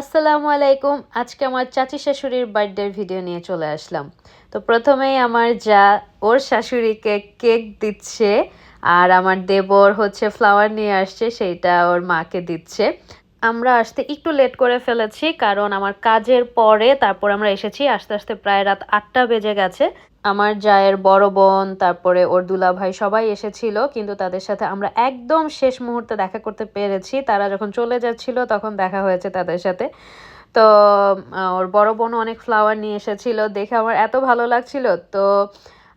আসসালামু আলাইকুম। আজকে আমার চাচি শাশুড়ির বার্থডের ভিডিও নিয়ে চলে আসলাম। তো প্রথমেই আমার যা, ওর শাশুড়িকে কেক দিচ্ছে আর আমার দেবর হচ্ছে ফ্লাওয়ার নিয়ে আসছে, সেইটা ওর মাকে দিচ্ছে। আমরা আসতে একটু লেট করে ফেলেছি, কারণ আমার কাজের পরে তারপর আমরা এসেছি, আস্তে আস্তে প্রায় রাত আটটা বেজে গেছে। আমার জায়ের বড় বোন, তারপরে ওর দুলা ভাই সবাই এসেছিল, কিন্তু তাদের সাথে আমরা একদম শেষ মুহূর্তে দেখা করতে পেরেছি। তারা যখন চলে যাচ্ছিল, তখন দেখা হয়েছে তাদের সাথে। তো ওর বড় বোনও অনেক ফ্লাওয়ার নিয়ে এসেছিল, দেখে আমার এত ভালো লাগছিল। তো,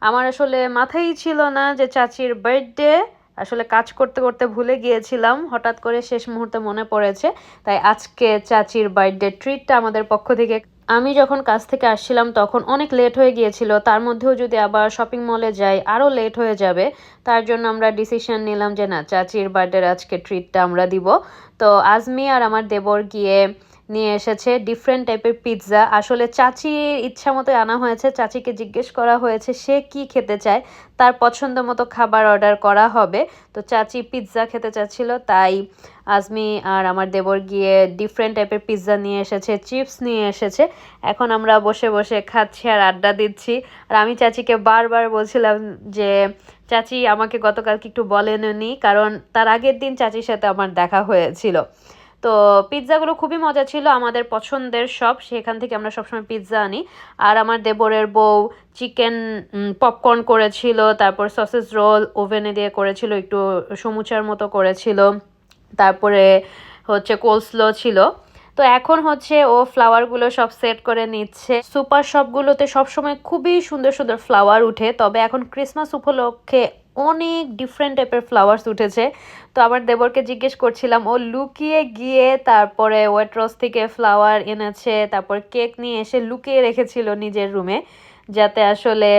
আমার আসলে মাথায় ছিল না যে চাচির বার্থডে আসলে কাজ করতে করতে ভুলে গিয়েছিলাম, হঠাৎ করে শেষ মুহূর্তে মনে পড়েছে। তাই আজকে চাচির বার্থডে ট্রিটটা আমাদের পক্ষ থেকে আমি যখন কাজ থেকে আসছিলাম তখন অনেক লেট হয়ে গিয়েছিল, তার মধ্যেও যদি আবার শপিং মলে যাই আরও লেট হয়ে যাবে, তার জন্য আমরা ডিসিশন নিলাম যে না, চাচির বার্থডের আজকে ট্রিটটা আমরা দিব। তো আজমি আর আমার দেবর গিয়ে নিয়ে এসেছে ডিফারেন্ট টাইপের পিৎজা আসলে চাচির ইচ্ছা মতো আনা হয়েছে। চাচিকে জিজ্ঞেস করা হয়েছে সে কি খেতে চায়। তার পছন্দ মতো খাবার অর্ডার করা হবে। তো চাচি পিৎজা খেতে চাচ্ছিল, তাই আজমি আর আমার দেবর গিয়ে ডিফারেন্ট টাইপের পিৎজা নিয়ে এসেছে চিপস নিয়ে এসেছে। এখন আমরা বসে বসে খাচ্ছি আর আড্ডা দিচ্ছি। আর আমি চাচিকে বারবার বলছিলাম যে, চাচি, আমাকে গতকালকে একটু বলেননি, কারণ তার আগের দিন চাচির সাথে আমার দেখা হয়েছিল। তো পিৎজাগুলো খুবই মজা ছিল, আমাদের পছন্দের সব, সেখান থেকে আমরা সবসময় পিৎজা আনি। আর আমার দেবরের বউ চিকেন পপকর্ন করেছিল, তারপর সসেস রোল, ওভেনে দিয়ে করেছিল, একটু সমুচার মতো করেছিল। তারপরে হচ্ছে কোলস্লো ছিল। তো এখন হচ্ছে ও ফ্লাওয়ারগুলো সব সেট করে নিচ্ছে। সুপার শপগুলোতে সবসময় খুবই সুন্দর সুন্দর ফ্লাওয়ার উঠে, তবে এখন ক্রিসমাস উপলক্ষে অনেক ডিফারেন্ট টাইপের ফ্লাওয়ার্স উঠেছে। তো আমার দেবরকে জিজ্ঞেস করছিলাম, ও লুকিয়ে গিয়ে তারপরে ওয়েটরস থেকে ফ্লাওয়ার এনেছে, তারপর কেক নিয়ে এসে লুকিয়ে রেখেছিল নিজের রুমে যাতে আসলে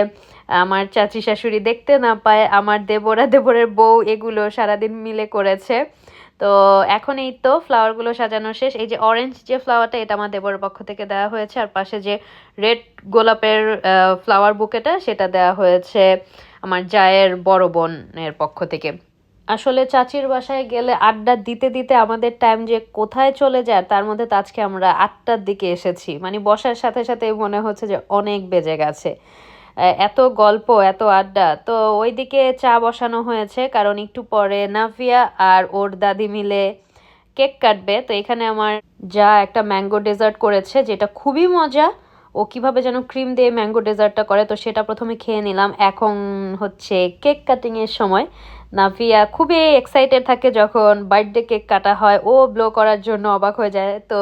আমার চাচি শাশুড়ি দেখতে না পায়, আমার দেবরা দেবরের বউ এগুলো সারাদিন মিলে করেছে। তো এখন এই তো ফ্লাওয়ারগুলো সাজানো শেষ। এই যে অরেঞ্জ যে ফ্লাওয়ারটা এটা আমার দেবরের পক্ষ থেকে দেওয়া হয়েছে। আর পাশে যে রেড গোলাপের ফ্লাওয়ার বুকেটা সেটা দেওয়া হয়েছে। আমার জায়ের বড় বোনের পক্ষ থেকে। আসলে চাচির বাসায় গেলে আড্ডা দিতে দিতে আমাদের টাইম যে কোথায় চলে যায়, তার মধ্যে আজকে আমরা আটটার দিকে এসেছি। মানে বসার সাথে সাথে মনে হচ্ছে যে অনেক বেজে গেছে। এত গল্প, এত আড্ডা। তো ওইদিকে চা বসানো হয়েছে, কারণ একটু পরে নাভিয়া আর ওর দাদি মিলে কেক কাটবে। তো এখানে আমার যা একটা ম্যাঙ্গো ডেজার্ট করেছে, যেটা খুবই মজা। ও কীভাবে যেন ক্রিম দিয়ে ম্যাঙ্গো ডেজার্টটা করে, তো সেটা প্রথমে খেয়ে নিলাম। এখন হচ্ছে কেক কাটিংয়ের সময়। নাভিয়া খুবই এক্সাইটেড থাকে যখন বার্থডে কেক কাটা হয়, ও ব্লো করার জন্য অবাক হয়ে যায়। তো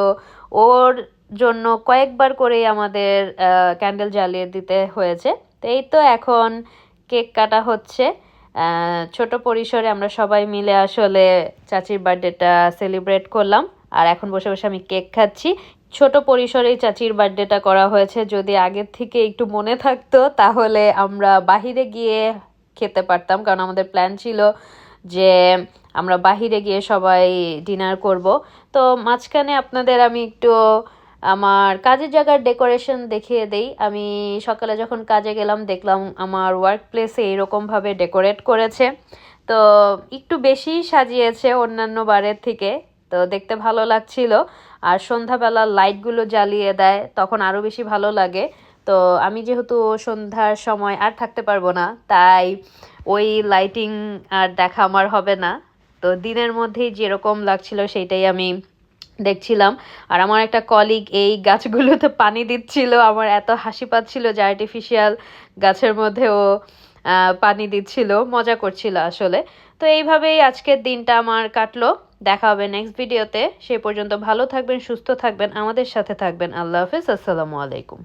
ওর জন্য কয়েকবার করেই আমাদের ক্যান্ডেল জ্বালিয়ে দিতে হয়েছে। তো এই তো এখন কেক কাটা হচ্ছে। ছোট পরিসরে আমরা সবাই মিলে আসলে চাচির বার্থডেটা সেলিব্রেট করলাম। আর এখন বসে বসে আমি কেক খাচ্ছি। ছোট পরিসরেই চাচির বার্থডেটা করা হয়েছে। যদি আগের থেকে একটু মনে থাকতো, তাহলে আমরা বাহিরে গিয়ে খেতে পারতাম। কারণ আমাদের প্ল্যান ছিল যে আমরা বাহিরে গিয়ে সবাই ডিনার করব। তো মাঝখানে আপনাদের আমি একটু আমার কাজের জায়গার ডেকোরেশন দেখিয়ে দেই। আমি সকালে যখন কাজে গেলাম, দেখলাম আমার ওয়ার্ক প্লেসে এইরকমভাবে ডেকোরেট করেছে। তো একটু বেশি সাজিয়েছে অন্যান্য বারের থেকে। তো দেখতে ভালো লাগছিল। আর সন্ধ্যাবেলা লাইটগুলো জ্বালিয়ে দেয়, তখন আরও বেশি ভালো লাগে। তো আমি যেহেতু সন্ধ্যার সময় আর থাকতে পারব না, তাই ওই লাইটিং আর দেখা আমার হবে না। তো দিনের মধ্যেই যেরকম লাগছিল সেইটাই আমি দেখছিলাম। আর আমার একটা কলিগ এই গাছগুলোতে পানি দিচ্ছিল, আমার এত হাসি পাচ্ছিল যে আর্টিফিশিয়াল গাছের মধ্যে ও পানি দিচ্ছিল, মজা করছিল আসলে। তো এইভাবেই আজকের দিনটা আমার কাটলো। দেখা হবে নেক্সট ভিডিওতে সে পর্যন্ত ভালো থাকবেন, সুস্থ থাকবেন, আমাদের সাথে থাকবেন। আল্লাহ হাফিজ, আসসালামু আলাইকুম।